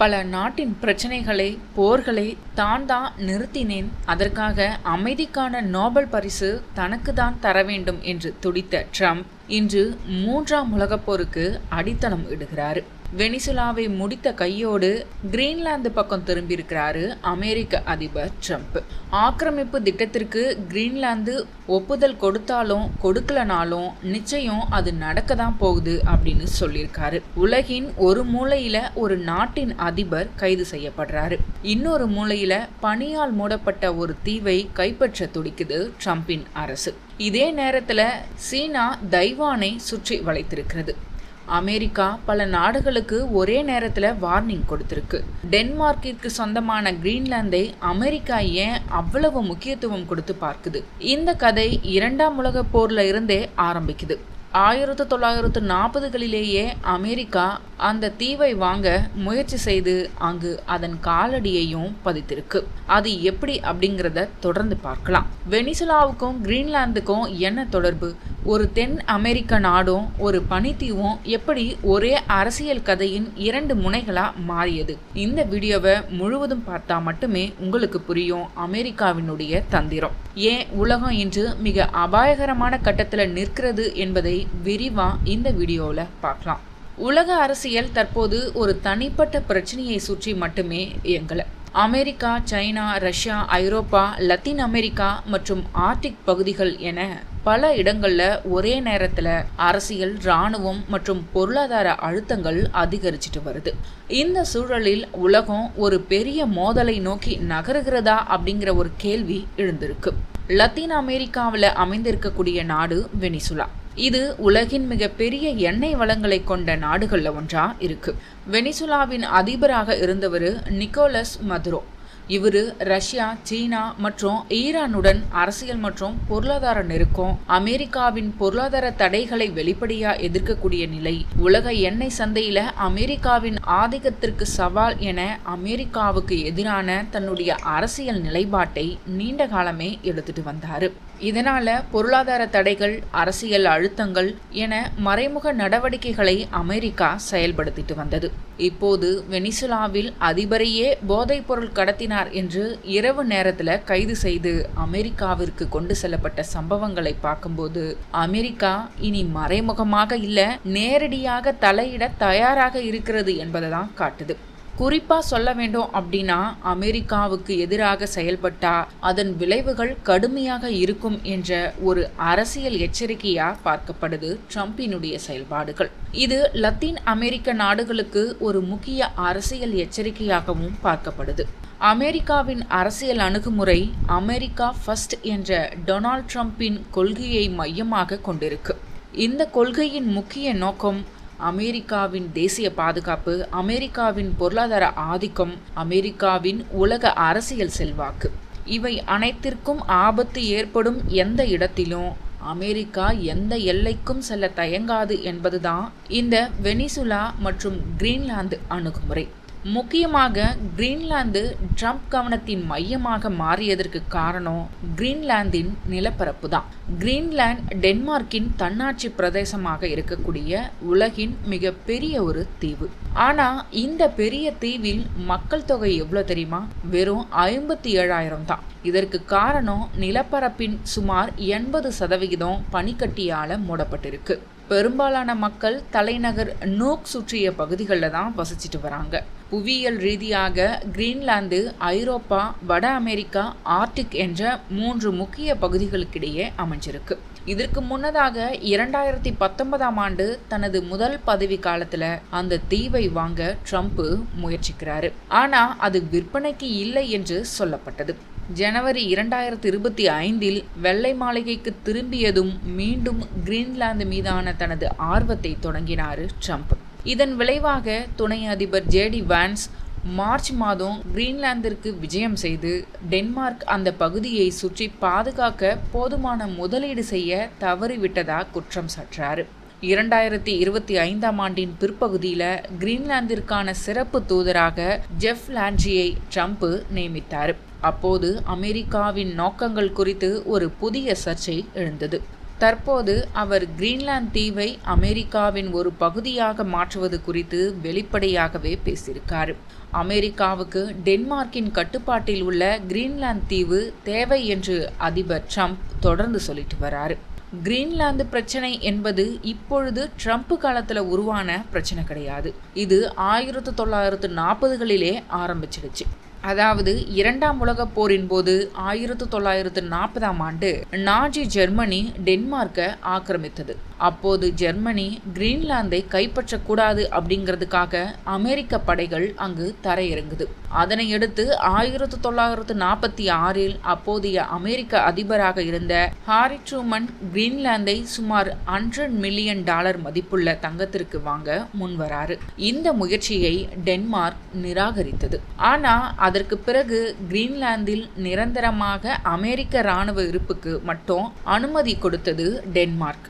பல நாட்டின் பிரச்சனைகளை போர்களை தான் தான் நிறுத்தினேன். அதற்காக அமைதிக்கான நோபல் பரிசு தனக்கு தான் தர வேண்டும் என்று துடித்த ட்ரம்ப் இன்று மூன்றாம் உலகப் போருக்கு அடித்தளம் இடுகிறார். வெனிசுலாவை முடித்த கையோடு கிரீன்லாந்து பக்கம் திரும்பியிருக்கிறாரு அமெரிக்க அதிபர் ட்ரம்ப். ஆக்கிரமிப்பு திட்டத்திற்கு கிரீன்லாந்து ஒப்புதல் கொடுத்தாலும் கொடுக்கலனாலும் நிச்சயம் அது நடக்க தான் போகுது அப்படின்னு சொல்லியிருக்காரு. உலகின் ஒரு மூலையில ஒரு நாட்டின் அதிபர் கைது செய்யப்படுறாரு. இன்னொரு மூலையில பனியால் மூடப்பட்ட ஒரு தீவை கைப்பற்ற துடிக்குது ட்ரம்பின் அரசு. இதே நேரத்தில் சீனா தைவானை சுற்றி வளைத்திருக்கிறது. அமெரிக்கா பல நாடுகளுக்கு ஒரே நேரத்தில் வார்னிங் கொடுத்திருக்கு. டென்மார்க்கிற்கு சொந்தமான கிரீன்லாந்தை அமெரிக்கா ஏன் அவ்வளவு முக்கியத்துவம் கொடுத்து பார்க்குது? இந்த கதை இரண்டாம் உலக போர்ல இருந்தே ஆரம்பிக்குது. ஆயிரத்து தொள்ளாயிரத்து நாற்பதுகளிலேயே அமெரிக்கா அந்த தீவை வாங்க முயற்சி செய்து அங்கு அதன் காலடியையும் பதித்திருக்கு. அது எப்படி அப்படிங்கிறத தொடர்ந்து பார்க்கலாம். வெனிசுலாவுக்கும் கிரீன்லாந்துக்கும் என்ன தொடர்பு? ஒரு தென் அமெரிக்க நாடும் ஒரு பனித்தீவும் எப்படி ஒரே அரசியல் கதையின் இரண்டு முனைகளா மாறியது? இந்த வீடியோவை முழுவதும் பார்த்தா மட்டுமே உங்களுக்கு புரியும் அமெரிக்காவினுடைய தந்திரம். ஏன் உலகம் இன்று மிக அபாயகரமான கட்டத்தில் நிற்கிறது என்பதை விரிவா இந்த வீடியோவில் பார்க்கலாம். உலக அரசியல் தற்போது ஒரு தனிப்பட்ட பிரச்சனையை சுற்றி மட்டுமே இயங்கலை. America China Russia Europe Latin America மற்றும் ஆர்டிக் பகுதிகள் என பல இடங்களில் ஒரே நேரத்தில் அரசியல் இராணுவம் மற்றும் பொருளாதார அழுத்தங்கள் அதிகரிச்சிட்டு வருது. இந்த சூழலில் உலகம் ஒரு பெரிய மோதலை நோக்கி நகருகிறதா அப்படிங்கிற ஒரு கேள்வி எழுந்திருக்கு. லத்தீன் அமெரிக்காவில் அமைந்திருக்கக்கூடிய நாடு வெனிசுலா. இது உலகின் மிகப்பெரிய எண்ணெய் வளங்களை கொண்ட நாடுகளில் ஒன்றா இருக்கு. வெனிசுலாவின் அதிபராக இருந்தவர் நிக்கோலஸ் மதுரோ. இவர் ரஷ்யா சீனா மற்றும் ஈரானுடன் அரசியல் மற்றும் பொருளாதார நெருக்கம் அமெரிக்காவின் பொருளாதார தடைகளை வெளிப்படையா எதிர்க்கக்கூடிய நிலை. உலக எண்ணெய் சந்தையில அமெரிக்காவின் ஆதிக்கத்திற்கு சவால் என அமெரிக்காவுக்கு எதிரான தன்னுடைய அரசியல் நிலைப்பாட்டை நீண்ட காலமே எடுத்துட்டு வந்தாரு. இதனால் பொருளாதார தடைகள் அரசியல் அழுத்தங்கள் என மறைமுக நடவடிக்கைகளை அமெரிக்கா செயல்படுத்திட்டு வந்தது. இப்போது வெனிசுலாவில் அதிபரையே போதைப் பொருள் கடத்தினார் என்று இரவு நேரத்தில் கைது செய்து அமெரிக்காவிற்கு கொண்டு செல்லப்பட்ட சம்பவங்களை பார்க்கும்போது அமெரிக்கா இனி மறைமுகமாக இல்லை நேரடியாக தலையிட தயாராக இருக்கிறது என்பதை தான் காட்டுது. குறிப்பாக சொல்ல வேண்டும் அப்படின்னா அமெரிக்காவுக்கு எதிராக செயல்பட்டா அதன் விளைவுகள் கடுமையாக இருக்கும் என்ற ஒரு அரசியல் எச்சரிக்கையாக பார்க்கப்படுது ட்ரம்பினுடைய செயல்பாடுகள். இது லத்தீன் அமெரிக்க நாடுகளுக்கு ஒரு முக்கிய அரசியல் எச்சரிக்கையாகவும் பார்க்கப்படுது. அமெரிக்காவின் அரசியல் அணுகுமுறை அமெரிக்கா ஃபர்ஸ்ட் என்ற டொனால்ட் ட்ரம்பின் கொள்கையை மையமாக கொண்டிருக்கு. இந்த கொள்கையின் முக்கிய நோக்கம் அமெரிக்காவின் தேசிய பாதுகாப்பு அமெரிக்காவின் பொருளாதார ஆதிக்கம் அமெரிக்காவின் உலக அரசியல் செல்வாக்கு. இவை அனைத்திற்கும் ஆபத்து ஏற்படும் எந்த இடத்திலும் அமெரிக்கா எந்த எல்லைக்கும் செல்ல தயங்காது என்பதுதான் இந்த வெனிசுலா மற்றும் கிரீன்லாந்து அணுகுமுறை. முக்கியமாக கிரீன்லாந்து ட்ரம்ப் கவனத்தின் மையமாக மாறியதற்கு காரணம் கிரீன்லாந்தின் நிலப்பரப்பு தான். கிரீன்லாந்து டென்மார்க்கின் தன்னாட்சி பிரதேசமாக இருக்கக்கூடிய உலகின் மிக பெரிய ஒரு தீவு. ஆனா இந்த பெரிய தீவில் மக்கள் தொகை எவ்வளவு தெரியுமா? வெறும் ஐம்பத்தி ஏழாயிரம் தான். இதற்கு காரணம் நிலப்பரப்பின் சுமார் எண்பது சதவிகிதம் பனிக்கட்டியால் மூடப்பட்டிருக்கு. பெரும்பாலான மக்கள் தலைநகர் நோக் சுற்றிய பகுதிகளில் தான் வசிச்சிட்டு வராங்க. புவியியல் ரீதியாக கிரீன்லாந்து ஐரோப்பா வட அமெரிக்கா ஆர்டிக் என்ற மூன்று முக்கிய பகுதிகளுக்கிடையே அமைஞ்சிருக்கு. இதற்கு முன்னதாக இரண்டாயிரத்தி பத்தொன்பதாம் ஆண்டு தனது முதல் பதவி காலத்துல அந்த தீவை வாங்க ட்ரம்ப் முயற்சிக்கிறாரு. ஆனா அது விற்பனைக்கு இல்லை என்று சொல்லப்பட்டது. ஜனவரி இரண்டாயிரத்தி இருபத்தி ஐந்தில் வெள்ளை மாளிகைக்கு திரும்பியதும் மீண்டும் கிரீன்லாந்து மீதான தனது ஆர்வத்தை தொடங்கினார் ட்ரம்ப். இதன் விளைவாக துணை அதிபர் ஜேடி வான்ஸ் மார்ச் மாதம் கிரீன்லாந்திற்கு விஜயம் செய்து டென்மார்க் அந்த பகுதியை சுற்றி பாதுகாக்க போதுமான முதலீடு செய்ய தவறிவிட்டதாக குற்றம் சாற்றாரு. இரண்டாயிரத்தி இருபத்தி ஐந்தாம் ஆண்டின் பிற்பகுதியில் கிரீன்லாந்திற்கான சிறப்பு தூதராக ஜெஃப் லான்ஜியை ட்ரம்ப் நியமித்தார். அப்போது அமெரிக்காவின் நோக்கங்கள் குறித்து ஒரு புதிய சர்ச்சை எழுந்தது. தற்போது அவர் கிரீன்லாந்து தீவை அமெரிக்காவின் ஒரு பகுதியாக மாற்றுவது குறித்து வெளிப்படையாகவே பேசியிருக்கார். அமெரிக்காவுக்கு டென்மார்க்கின் கட்டுப்பாட்டில் உள்ள கிரீன்லாந்து தீவு தேவை என்று அதிபர் ட்ரம்ப் தொடர்ந்து சொல்லிட்டு வராரு. கிரீன்லாந்து பிரச்சனை என்பது இப்பொழுது ட்ரம்ப் காலத்தில் உருவான பிரச்சனை கிடையாது. இது ஆயிரத்தி தொள்ளாயிரத்து நாற்பதுகளிலே ஆரம்பிச்சிடுச்சு. அதாவது இரண்டாம் உலகப் போரின் போது ஆயிரத்து தொள்ளாயிரத்து நாற்பதாம் ஆண்டு நாஜி ஜெர்மனி டென்மார்க்கை ஆக்கிரமித்தது. அப்போது ஜெர்மனி கிரீன்லாந்தை கைப்பற்றக்கூடாது அப்படிங்கிறதுக்காக அமெரிக்க படைகள் அங்கு தரையிறங்குது. அதனையடுத்து ஆயிரத்து ஆயிரத்தி தொள்ளாயிரத்து நாற்பத்தி ஆறில் அப்போதைய அமெரிக்க அதிபராக இருந்த ஹாரி ட்ரூமன் கிரீன்லாந்தை சுமார் ஹண்ட்ரட் மில்லியன் டாலர் மதிப்புள்ள தங்கத்திற்கு வாங்க முன்வராரு இந்த முயற்சியை டென்மார்க் நிராகரித்தது. ஆனா அதற்கு பிறகு கிரீன்லாந்தில் நிரந்தரமாக அமெரிக்க இராணுவ இருப்புக்கு மட்டும் அனுமதி கொடுத்தது டென்மார்க்.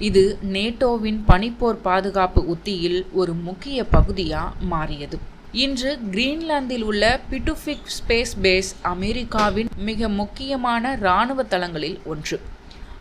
இது நேட்டோவின் பனிப்போர் பாதுகாப்பு உத்தியில் ஒரு முக்கிய பகுதியாக மாறியது. இன்று கிரீன்லாந்தில் உள்ள பிட்டுஃபிக் ஸ்பேஸ் பேஸ் அமெரிக்காவின் மிக முக்கியமான இராணுவ தளங்களில் ஒன்று.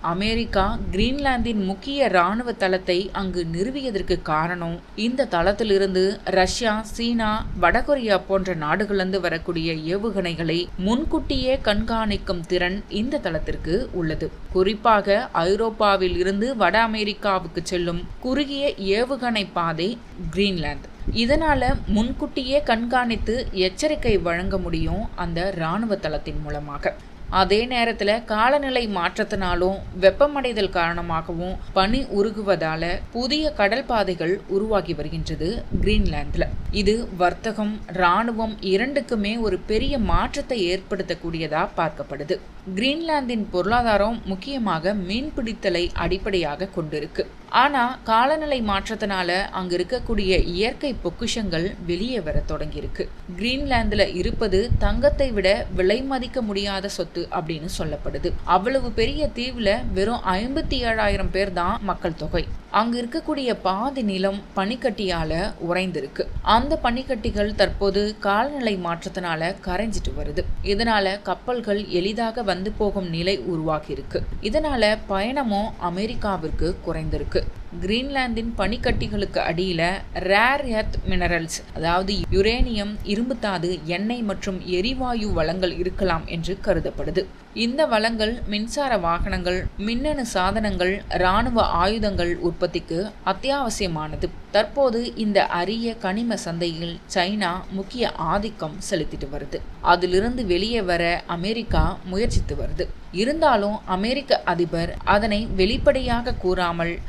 அமெரிக்கா கிரீன்லாந்தின் முக்கிய இராணுவ தளத்தை அங்கு நிறுவியதற்கு காரணம் இந்த தளத்திலிருந்து ரஷ்யா சீனா வடகொரியா போன்ற நாடுகளிலிருந்து வரக்கூடிய ஏவுகணைகளை முன்கூட்டியே கண்காணிக்கும் திறன் இந்த தளத்திற்கு உள்ளது. குறிப்பாக ஐரோப்பாவில் இருந்து வட அமெரிக்காவுக்கு செல்லும் குறுகிய ஏவுகணை பாதை கிரீன்லாந்து. இதனால முன்கூட்டியே கண்காணித்து எச்சரிக்கை வழங்க முடியும் அந்த இராணுவ தளத்தின் மூலமாக. அதே நேரத்தில் காலநிலை மாற்றத்தினாலும் வெப்பமடைதல் காரணமாகவும் பனி உருகுவதால புதிய கடல் பாதைகள் உருவாகி வருகின்றது கிரீன்லாந்தில். இது வர்த்தகம் இராணுவம் இரண்டுக்குமே ஒரு பெரிய மாற்றத்தை ஏற்படுத்தக்கூடியதா பார்க்கப்படுது. கிரீன்லாந்தின் பொருளாதாரம் முக்கியமாக மீன்பிடித்தலை அடிப்படையாக கொண்டிருக்கு. ஆனால் காலநிலை மாற்றத்தினால அங்கே இருக்கக்கூடிய இயற்கை பொக்கிஷங்கள் வெளியே வர தொடங்கியிருக்கு. கிரீன்லாந்தில் இருப்பது தங்கத்தை விட விலை மதிக்க முடியாத சொத்து அப்படின்னு சொல்லப்படுது. அவ்வளவு பெரிய தீவில் வெறும் ஐம்பத்தி ஏழாயிரம் பேர் தான் மக்கள் தொகை. அங்க இருக்கக்கூடிய பாதி நிலம் பனிக்கட்டியால உறைந்திருக்கு. அந்த பனிக்கட்டிகள் தற்போது காலநிலை மாற்றத்தினால கரைஞ்சிட்டு வருது. இதனால கப்பல்கள் எளிதாக வந்து போகும் நிலை உருவாகியிருக்கு. இதனால பயணமும் அமெரிக்காவிற்கு குறைந்திருக்கு. இருக்குது கிரீன்லாந்தின் பனிக்கட்டிகளுக்கு அடியில் ரேர் எர்த் மினரல்ஸ் அதாவது யுரேனியம் இரும்புத்தாது எண்ணெய் மற்றும் எரிவாயு வளங்கள் இருக்கலாம் என்று கருதப்படுது. இந்த வளங்கள் மின்சார வாகனங்கள் மின்னணு சாதனங்கள் இராணுவ ஆயுதங்கள் உற்பத்திக்கு அத்தியாவசியமானது. தற்போது இந்த அரிய கனிம சந்தையில் சைனா முக்கிய ஆதிக்கம் செலுத்திட்டு வருது. அதிலிருந்து வெளியே வர அமெரிக்கா முயற்சித்து வருது. இருந்தாலும் அமெரிக்க அதிபர் அதனை வெளிப்படையாக கூறாமல்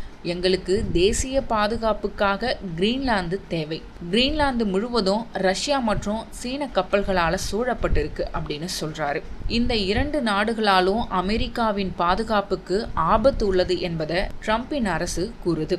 அவர்களுக்கு தேசிய பாதுகாப்புக்காக கிரீன்லாந்து தேவை. கிரீன்லாந்து முழுவதும் ரஷ்யா மற்றும் சீன கப்பல்களால் சூழப்பட்டிருக்கு அப்படின்னு சொல்றாரு. இந்த இரண்டு நாடுகளாலும் அமெரிக்காவின் பாதுகாப்புக்கு ஆபத்து உள்ளது என்பதை ட்ரம்பின் அரசு கூறுது.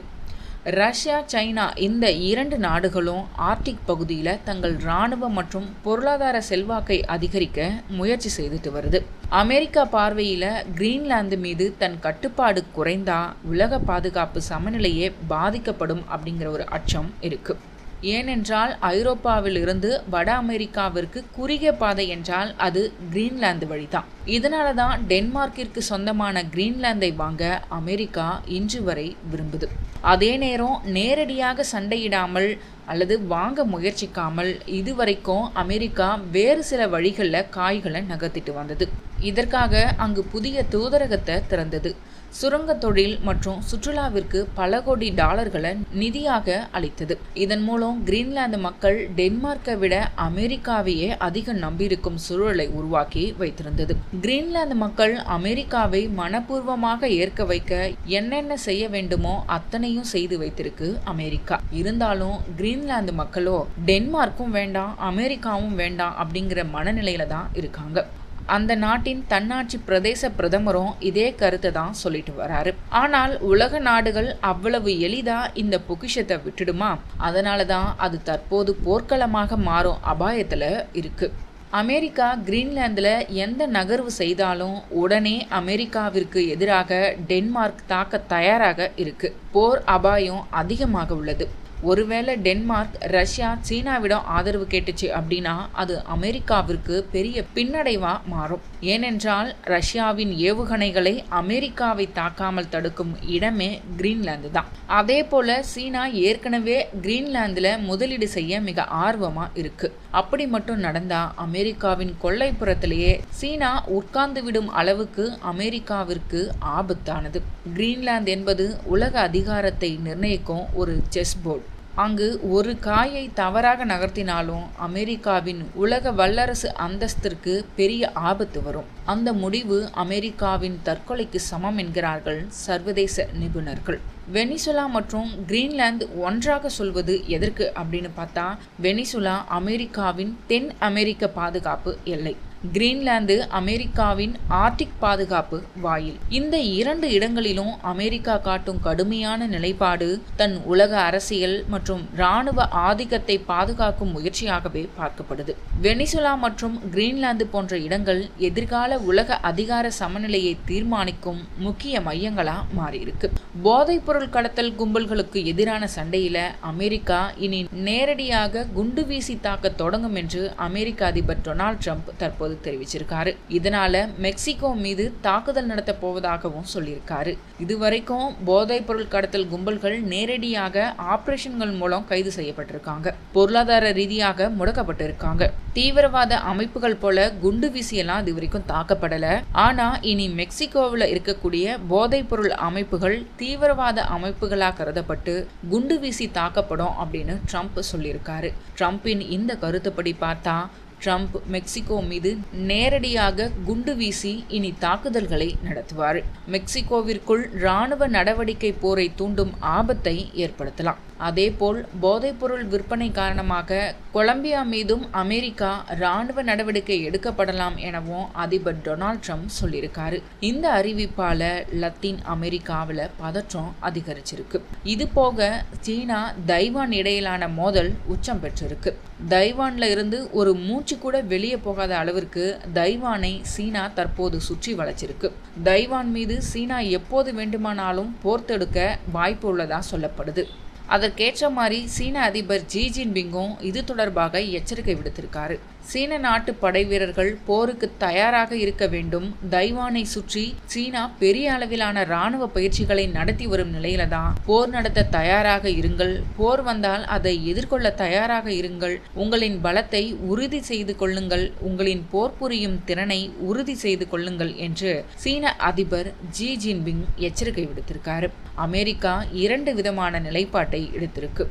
ரஷ்யா சைனா இந்த இரண்டு நாடுகளும் ஆர்டிக் பகுதியில் தங்கள் இராணுவ மற்றும் பொருளாதார செல்வாக்கை அதிகரிக்க முயற்சி செய்துட்டு வருது. அமெரிக்கா பார்வையில் கிரீன்லாந்து மீது தன் கட்டுப்பாடு குறைந்தா உலக பாதுகாப்பு சமநிலையே பாதிக்கப்படும் அப்படிங்கிற ஒரு அச்சம் இருக்குது ஏனென்றால் ஐரோப்பாவில் இருந்து வட அமெரிக்காவிற்கு குறுகிய பாதை என்றால் அது கிரீன்லாந்து வழிதான் இதனால தான் டென்மார்க்கிற்கு சொந்தமான கிரீன்லாந்தை வாங்க அமெரிக்கா இன்று வரை விரும்புது. அதே நேரம் நேரடியாக சண்டையிடாமல் அல்லது வாங்க முயற்சிக்காமல் இதுவரைக்கும் அமெரிக்கா வேறு சில வழிகளில் காய்களை நகர்த்திட்டு வந்தது. இதற்காக அங்கு புதிய தூதரகத்தை திறந்தது. சுரங்க தொழில் மற்றும் சுற்றுலாவிற்கு பல கோடி டாலர்களை நிதியாக அளித்தது. இதன் மூலம் கிரீன்லாந்து மக்கள் டென்மார்க்கை விட அமெரிக்காவையே அதிக நம்பியிருக்கும் சூழலை உருவாக்கி வைத்திருந்தது. கிரீன்லாந்து மக்கள் அமெரிக்காவை மனப்பூர்வமாக ஏற்க வைக்க என்னென்ன செய்ய வேண்டுமோ அத்தனையும் செய்து வைத்திருக்கு அமெரிக்கா. இருந்தாலும் கிரீன்லாந்து மக்களோ டென்மார்க்கும் வேண்டாம் அமெரிக்காவும் வேண்டாம் அப்படிங்கிற மனநிலையில தான் இருக்காங்க. அந்த நாட்டின் தன்னாட்சி பிரதேச பிரதமரும் இதே கருத்தை தான் சொல்லிட்டு வராரு. ஆனால் உலக நாடுகள் அவ்வளவு எளிதா இந்த பொக்கிஷத்தை விட்டுடுமா? அதனால தான் அது தற்போது போர்க்களமாக மாறும் அபாயத்தில் இருக்கு. அமெரிக்கா கிரீன்லாந்தில் எந்த நகர்வு செய்தாலும் உடனே அமெரிக்காவிற்கு எதிராக டென்மார்க் தாக்க தயாராக இருக்கு. போர் அபாயம் அதிகமாக உள்ளது. ஒருவேளை டென்மார்க் ரஷ்யா சீனாவிடம் ஆதரவு கேட்டுச்சு அப்படின்னா அது அமெரிக்காவிற்கு பெரிய பின்னடைவா மாறும். ஏனென்றால் ரஷ்யாவின் ஏவுகணைகளை அமெரிக்காவை தாக்காமல் தடுக்கும் இடமே கிரீன்லாந்து தான். அதே போல சீனா ஏற்கனவே கிரீன்லாந்துல முதலீடு செய்ய மிக ஆர்வமா இருக்கு. அப்படி மட்டும் நடந்தா அமெரிக்காவின் கொள்ளைப்புறத்திலேயே சீனா உட்கார்ந்து விடும் அளவுக்கு அமெரிக்காவிற்கு ஆபத்தானது. கிரீன்லாந்து என்பது உலக அதிகாரத்தை நிர்ணயிக்கும் ஒரு செஸ் போர்டு. அங்கு ஒரு காயை தவறாக நகர்த்தினாலும் அமெரிக்காவின் உலக வல்லரசு அந்தஸ்திற்கு பெரிய ஆபத்து வரும். அந்த முடிவு அமெரிக்காவின் தற்கொலைக்கு சமம் என்கிறார்கள் சர்வதேச நிபுணர்கள். வெனிசுலா மற்றும் கிரீன்லாந்து ஒன்றாக சொல்வது எதற்கு அப்படின்னு பார்த்தா வெனிசுலா அமெரிக்காவின் தென் அமெரிக்க பாதுகாப்பு எல்லை. கிரீன்லாந்து அமெரிக்காவின் ஆர்டிக் பாதுகாப்பு வாயில். இந்த இரண்டு இடங்களிலும் அமெரிக்கா காட்டும் கடுமையான நிலைப்பாடு தன் உலக அரசியல் மற்றும் இராணுவ ஆதிக்கத்தை பாதுகாக்கும் முயற்சியாகவே பார்க்கப்படுது. வெனிசுலா மற்றும் கிரீன்லாந்து போன்ற இடங்கள் எதிர்கால உலக அதிகார சமநிலையை தீர்மானிக்கும் முக்கிய மையங்களா மாறியிருக்கு. போதைப்பொருள் கடத்தல் கும்பல்களுக்கு எதிரான சண்டையில அமெரிக்கா இனி நேரடியாக குண்டு வீசி தாக்க தொடங்கும் என்று அமெரிக்க அதிபர் டொனால்ட் ட்ரம்ப் தற்போது தற்போது தெரிவிச்சிருக்காரு. இதனால மெக்சிகோ மீது தாக்குதல் நடத்த போவதாகவும் சொல்லியிருக்காரு. இதுவரைக்கும் போதைப் பொருள் கடத்தல் கும்பல்கள் நேரடியாக ஆபரேஷன்கள் மூலம் கைது செய்யப்பட்டிருக்காங்க. பொருளாதார ரீதியாக முடக்கப்பட்டிருக்காங்க. தீவிரவாத அமைப்புகள் போல குண்டு வீசியெல்லாம் இது வரைக்கும் தாக்கப்படல. ஆனா இனி மெக்சிகோவில் இருக்கக்கூடிய போதைப் பொருள் அமைப்புகள் தீவிரவாத அமைப்புகளாக கருதப்பட்டு குண்டு வீசி தாக்கப்படும் அப்படின்னு ட்ரம்ப் சொல்லியிருக்காரு. ட்ரம்பின் இந்த கருத்துப்படி பார்த்தா ட்ரம்ப் மெக்சிகோ மீது நேரடியாக குண்டு வீசி இனி தாக்குதல்களை நடத்துவார். மெக்சிகோவிற்குள் இராணுவ நடவடிக்கை போரை தூண்டும் ஆபத்தை ஏற்படுத்தலாம். அதேபோல் போதைப்பொருள் விற்பனை காரணமாக கொலம்பியா மீதும் அமெரிக்கா இராணுவ நடவடிக்கை எடுக்கப்படலாம் எனவும் அதிபர் டொனால்ட் ட்ரம்ப் சொல்லியிருக்காரு. இந்த அறிவிப்பால லத்தீன் அமெரிக்காவில் பதற்றம் அதிகரிச்சிருக்கு. இது போக சீனா தைவான் இடையிலான மோதல் உச்சம் பெற்றிருக்கு. தைவான்ல இருந்து ஒரு மூச்சு கூட வெளியே போகாத அளவிற்கு தைவானை சீனா தற்போது சுற்றி வளைச்சிருக்கு. தைவான் மீது சீனா எப்போது வேண்டுமானாலும் போர்த்தெடுக்க வாய்ப்பு உள்ளதா சொல்லப்படுது. அதற்கேற்ற மாதிரி சீன அதிபர் ஜி ஜின்பிங்கும் இது தொடர்பாக எச்சரிக்கை விடுத்திருக்காரு. சீன நாட்டு படை வீரர்கள் போருக்கு தயாராக இருக்க வேண்டும். தைவானை சுற்றி சீனா பெரிய அளவிலான ராணுவ பயிற்சிகளை நடத்தி வரும் நிலையில தான் போர் நடத்த தயாராக இருங்கள். போர் வந்தால் அதை எதிர்கொள்ள தயாராக இருங்கள். உங்களின் பலத்தை உறுதி செய்து கொள்ளுங்கள். உங்களின் போர் புரியும் திறனை உறுதி செய்து கொள்ளுங்கள் என்று சீன அதிபர் ஜி ஜின்பிங் எச்சரிக்கை விடுத்திருக்காரு. அமெரிக்கா இரண்டு விதமான நிலைப்பாட்டை எடுத்திருக்கு.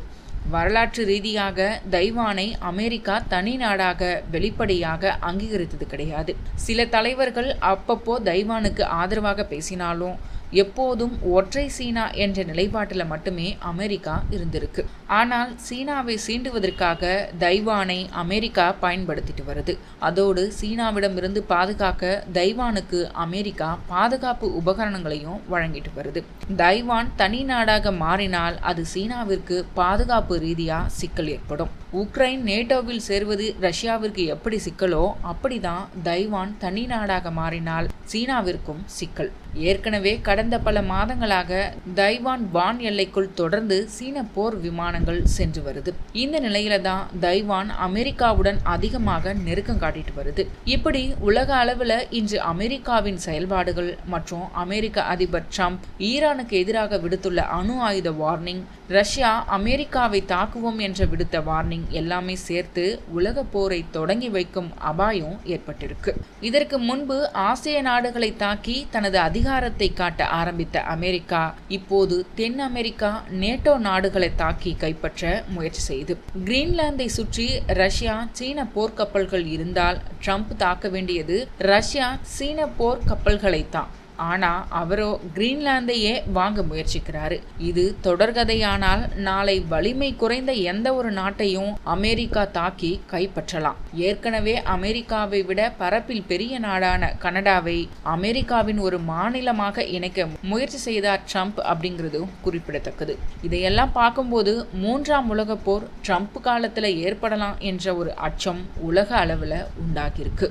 வரலாற்று ரீதியாக தைவானை அமெரிக்கா தனி நாடாக வெளிப்படையாக அங்கீகரித்தது கிடையாது. சில தலைவர்கள் அப்பப்போ தைவானுக்கு ஆதரவாக பேசினாலும் எப்போதும் ஒற்றை சீனா என்ற நிலைப்பாட்டில் மட்டுமே அமெரிக்கா இருந்திருக்கு. ஆனால் சீனாவை சீண்டுவதற்காக தைவானை அமெரிக்கா பயன்படுத்திட்டு வருது. அதோடு சீனாவிடமிருந்து பாதுகாக்க தைவானுக்கு அமெரிக்கா பாதுகாப்பு உபகரணங்களையும் வழங்கிட்டு வருது. தைவான் தனி நாடாக மாறினால் அது சீனாவிற்கு பாதுகாப்பு ரீதியாக சிக்கல் ஏற்படும். உக்ரைன் நேட்டோவில் சேர்வது ரஷ்யாவிற்கு எப்படி சிக்கலோ அப்படிதான் தைவான் தனி நாடாக மாறினால் சீனாவிற்கும் சிக்கல். ஏற்கனவே கடந்த பல மாதங்களாக தைவான் வான் எல்லைக்குள் தொடர்ந்து சீன போர் விமானங்கள் சென்று வருது. இந்த நிலையில தான் தைவான் அமெரிக்காவுடன் அதிகமாக நெருக்கம் காட்டிட்டு வருது. இப்படி உலக அளவில் இன்று அமெரிக்காவின் செயல்பாடுகள் மற்றும் அமெரிக்க அதிபர் ட்ரம்ப் ஈரானுக்கு எதிராக விடுத்துள்ள அணு ஆயுத வார்னிங் ரஷ்யா அமெரிக்காவை தாக்குவோம் என்ற விடுத்த வார்னிங் எல்லாமே சேர்த்து உலக போரை தொடங்கி வைக்கும் அபாயம் ஏற்பட்டிருக்கு. இதற்கு முன்பு ஆசிய நாடுகளை தாக்கி தனது அதிகாரத்தை காட்ட ஆரம்பித்த அமெரிக்கா இப்போது தென் அமெரிக்கா நேட்டோ நாடுகளை தாக்கி கைப்பற்ற முயற்சி செய்து. கிரீன்லாந்தை சுற்றி ரஷ்யா சீன போர்க்கப்பல்கள் இருந்தால் ட்ரம்ப் தாக்க வேண்டியது ரஷ்யா சீன போர்க்கப்பல்களை தான் ஆனா அவரோ கிரீன்லாந்தையே வாங்க முயற்சிக்கிறாரு. இது தொடர்கதையானால் நாளை வலிமை குறைந்த எந்த ஒரு நாட்டையும் அமெரிக்கா தாக்கி கைப்பற்றலாம். ஏற்கனவே அமெரிக்காவை விட பரப்பில் பெரிய நாடான கனடாவை அமெரிக்காவின் ஒரு மாநிலமாக இணைக்க முயற்சி செய்தார் ட்ரம்ப் அப்படிங்கிறதும் குறிப்பிடத்தக்கது. இதையெல்லாம் பார்க்கும்போது மூன்றாம் உலக போர் ட்ரம்ப் காலத்துல ஏற்படலாம் என்ற ஒரு அச்சம் உலக அளவில் உண்டாகியிருக்கு.